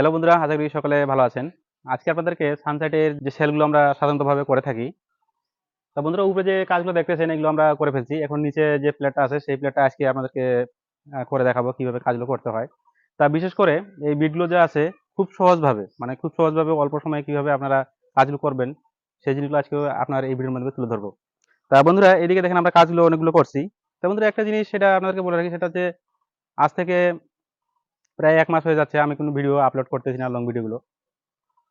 Hello বন্ধুরা, আশা করি সকলে ভালো আছেন। আজকে আপনাদেরকে সানসেটের যে সেলগুলো আমরা সাধারণতভাবে করে থাকি, তা বন্ধুরা উপরে যে কাজগুলো দেখতেছেন, এগুলো আমরা করে ফেলছি। এখন নিচে যে প্লেটটা আছে, সেই প্লেটটা আজকে আপনাদেরকে করে দেখাবো কীভাবে কাজগুলো করতে হয়। তা বিশেষ করে এই বিটগুলো যে আছে, খুব সহজভাবে মানে খুব সহজভাবে অল্প সময়ে কীভাবে আপনারা কাজগুলো করবেন, সেই জিনিসগুলো আজকে আপনার এই ভিডিওর মধ্যে তুলে ধরবো। তা বন্ধুরা, এদিকে দেখেন আমরা কাজগুলো অনেকগুলো করছি। তা বন্ধুরা একটা জিনিস সেটা আপনাদেরকে বলে রাখি, সেটা হচ্ছে আজ থেকে প্রায় এক মাস হয়ে যাচ্ছে, আমি কোনো ভিডিও আপলোড করতেছি না লং ভিডিওগুলো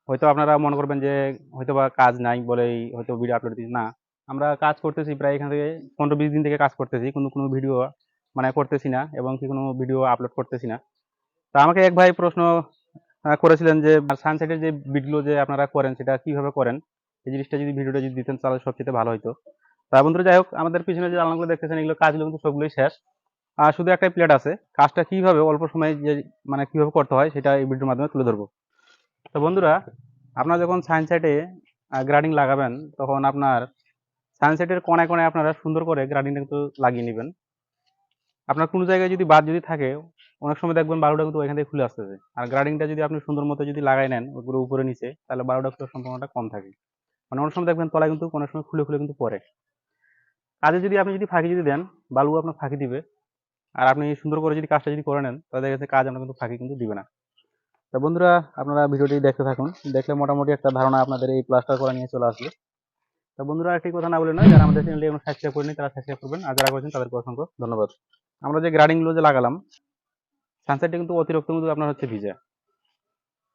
হয়তো আপনারা মনে করবেন যে হয়তো বা কাজ নাই বলেই হয়তো ভিডিও আপলোড দিচ্ছি না, আমরা কাজ করতেছি প্রায় এখান থেকে পনেরো বিশ দিন থেকে কাজ করতেছি কিন্তু কোনো ভিডিও মানে করতেছি না এবং কি কোনো ভিডিও আপলোড করতেছি না। তা আমাকে এক ভাই প্রশ্ন করেছিলেন যে সানসেটের যে ভিডিও যে আপনারা করেন সেটা কীভাবে করেন? এই জিনিসটা যদি ভিডিওটা যদি দিতেন তাহলে সবচেয়ে ভালো হতো তা বন্ধুরা যাই হোক, আমাদের পিছনে যে জানলাগুলো দেখতেছেন, এগুলো কাজগুলো কিন্তু সবগুলোই শেষ। আর শুধু একটাই প্লেট আছে। কাজটা কীভাবে অল্প সময়ে যে মানে কীভাবে করতে হয় সেটা এই ভিডিওর মাধ্যমে তুলে ধরবো। তো বন্ধুরা, আপনারা যখন সাইনসাইটে গ্রাডিং লাগাবেন, তখন আপনার সাইনসাইটের কোনায় কোনায় আপনারা সুন্দর করে গ্রাডিংটা কিন্তু লাগিয়ে নেবেন। আপনার কোনো জায়গায় যদি বাদ যদি থাকে, অনেক সময় দেখবেন বালুটা কিন্তু ওইখান থেকে খুলে আসতেছে। আর গ্রাডিংটা যদি আপনি সুন্দর মতো যদি লাগাই নেন ওগুলো উপরে নিচে, তাহলে বালুটা খোলার সম্ভাবনাটা কম থাকে। মানে অনেক সময় দেখবেন তলায় কিন্তু অনেক সময় খুলে খুলে কিন্তু পড়ে। কাজে যদি আপনি যদি ফাঁকি যদি দেন, বালু আপনার ফাঁকি দিবে। আর আপনি সুন্দর করে যদি কাজটা যদি করে নেন দেখা যাচ্ছে কাজ আমরা কিন্তু ফাঁকি কিন্তু দিবে না। তো বন্ধুরা, আপনারা ভিডিওটি দেখতে থাকুন। দেখলে মোটামুটি একটা ধারণা আপনাদের এই প্লাস্টার করা নিয়ে চলে আসবে। তো বন্ধুরা একটি কথা না বলে নয়, যারা আমাদের চ্যানেলে এখন সাবস্ক্রাইব করেনি তারা সাবস্ক্রাইব করবেন। আর যারা করেছেন, তাদেরকে অসংখ্য ধন্যবাদ। আমরা যে গ্রাডিংগুলো যে লাগালাম সানসেটটা কিন্তু অতিরিক্ত কিন্তু আপনার হচ্ছে ভিজা।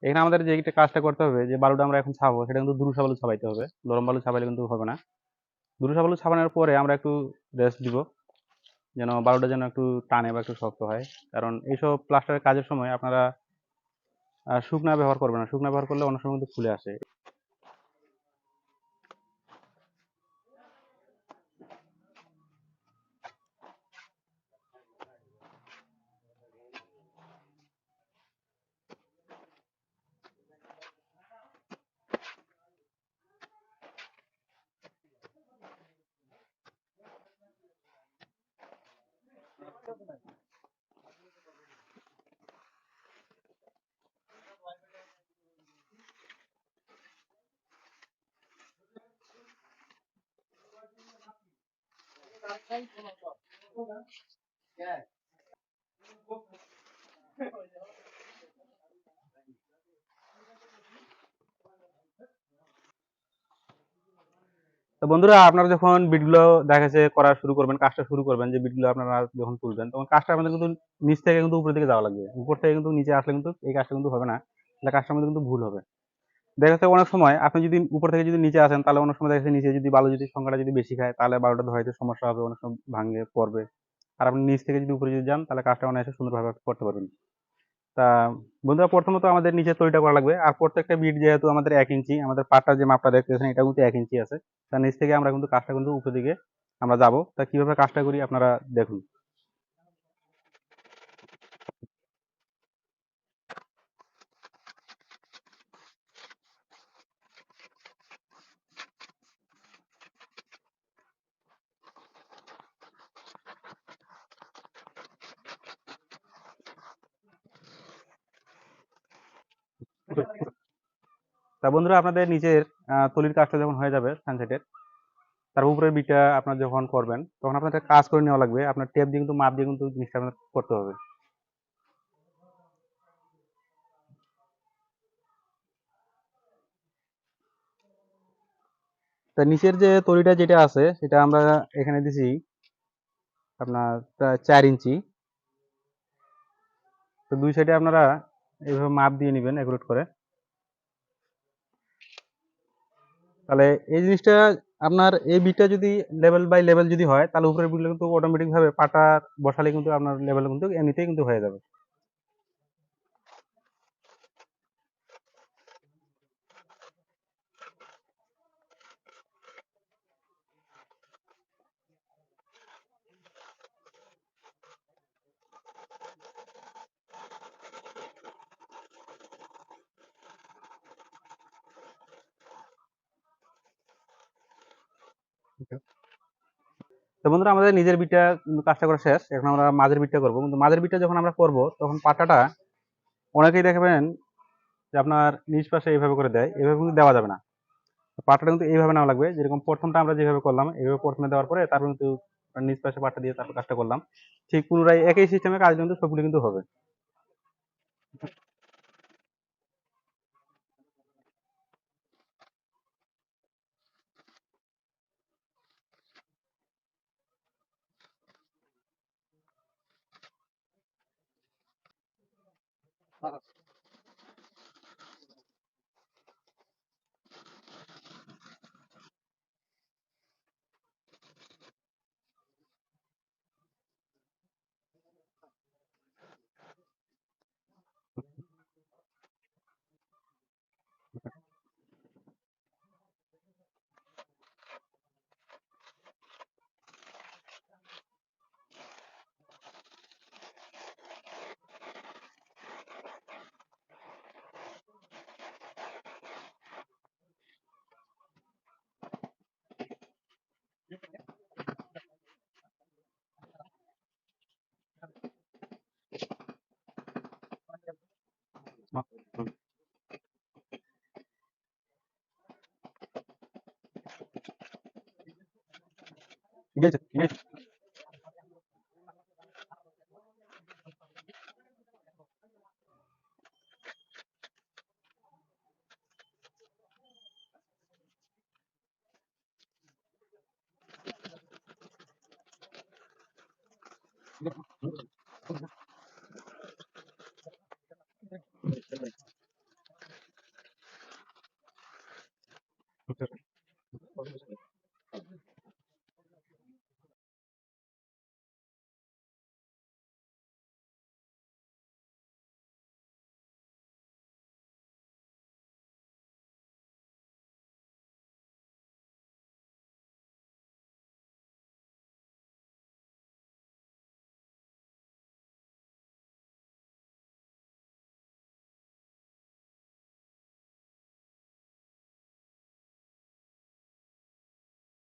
এখানে আমাদের যে একটা কাজটা করতে হবে, যে বালুটা আমরা এখন ছাবো, সেটা কিন্তু দুরুসা বালু ছাবাইতে হবে। নরম বালু ছাবাইলে কিন্তু হবে না। দুরুসা বালু ছাবানোর পরে আমরা একটু রেস্ট দিব। যেন বারোটা যেন একটু টানে বা একটু শক্ত হয়। কারণ এইসব প্লাস্টারের কাজের সময় আপনারা শুকনা ব্যবহার করবেন না। শুকনা ব্যবহার করলে অনেক সময় কিন্তু খুলে আসে। তো বন্ধুরা, আপনারা যখন বিটগুলো দেখা যাচ্ছে করা শুরু করবেন, কাজটা শুরু করবেন, যে বিটগুলো আপনারা যখন তুলবেন, তখন কাজটা আপনাদের কিন্তু নিচ থেকে কিন্তু উপরের দিকে যাওয়া লাগবে। উপর থেকে কিন্তু নিচে আসলে কিন্তু এই কাজটা কিন্তু হবে না। তাহলে কাজটার কিন্তু ভুল হবে। দেখা যাচ্ছে অনেক সময় আপনি যদি উপর থেকে যদি নিচে আসেন, তাহলে অনেক সময় দেখা যাচ্ছে নিচে যদি বালু যদি সংখ্যাটা যদি বেশি খায়, তাহলে বালুটা ধরাইতে সমস্যা হবে, অনেক সময় ভাঙে, পড়বে। আর আপনি নিচ থেকে যদি উপরে যদি যান, তাহলে কাজটা অনেক সুন্দরভাবে করতে পারবেন। তা বন্ধুরা, প্রথমত আমাদের নিচে তৈরিটা করা লাগবে। আর প্রত্যেকটা বিট যেহেতু আমাদের এক ইঞ্চি, আমাদের পাটটা যে মাপটা দেখতেছেন এটা কিন্তু এক ইঞ্চি আছে। তার নিচ থেকে আমরা কিন্তু কাজটা কিন্তু উপর দিকে আমরা যাব। তা কীভাবে কাজটা করি আপনারা দেখুন। তা বন্ধুরা আপনাদের আহ, তলির কাজটা যখন হয়ে যাবে সানসেটের তার উপরের বিটটা আপনার যখন করবেন তখন আপনার কাজ করে নেওয়া লাগবে। আপনার টেপ দিয়ে কিন্তু মাপ দিয়ে কিন্তু জিনিসটা আপনার করতে হবে। তা নিচের যে তলিটা যেটা আছে সেটা আমরা এখানে দিছি আপনার চার ইঞ্চি। তো দুই সাইডে আপনারা এইভাবে মাপ দিয়ে নেবেন একুরেট করে। তাহলে এই জিনিসটা আপনার এই বিটটা যদি লেভেল বাই লেভেল যদি হয়, তাহলে উপরের বিটটা কিন্তু অটোমেটিকভাবে পাটা বসালে কিন্তু আপনার লেভেল কিন্তু এমনিতেই কিন্তু হয়ে যাবে। তো বন্ধুরা, আমাদের নিজের বিটটা কাজটা করা শেষ। এখন আমরা মাঝের বিটটা করব। কিন্তু মাঝের বিটটা যখন আমরা করব, তখন পাটাটা অনেকেই দেখবেন যে আপনার নিজ পাশে এইভাবে করে দেয়। এইভাবে কিন্তু দেওয়া যাবে না। পাটটা কিন্তু এইভাবে নেওয়া লাগবে। যেরকম প্রথমটা আমরা যেভাবে করলাম, এইভাবে প্রথমে দেওয়ার পরে তারপর কিন্তু নিচ পাশে পাটটা দিয়ে তারপর কাজটা করলাম। ঠিক পুনরায় একই সিস্টেমে কাজ কিন্তু সবগুলো কিন্তু হবে। off. Gracias.